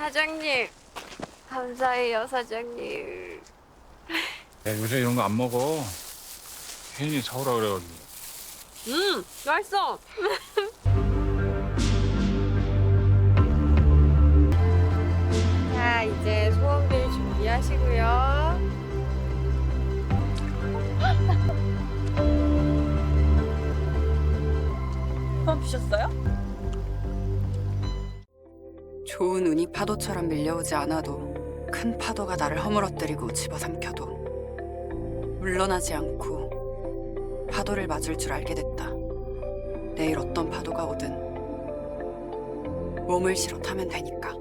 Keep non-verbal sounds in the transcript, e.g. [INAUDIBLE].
사장님 감사해요 사장님. 야, 요새 이런 거 안 먹어. 혜인이 사오라 그래가지고. 음 맛있어. [LAUGHS] 자 이제 소원빌 준비하시고요. [LAUGHS] 처음 피셨어요? 좋은 운이 파도처럼 밀려오지 않아도 큰 파도가 나를 허물어뜨리고 집어삼켜도 물러나지 않고 파도를 맞을 줄 알게 됐다. 내일 어떤 파도가 오든 몸을 실어 타면 되니까.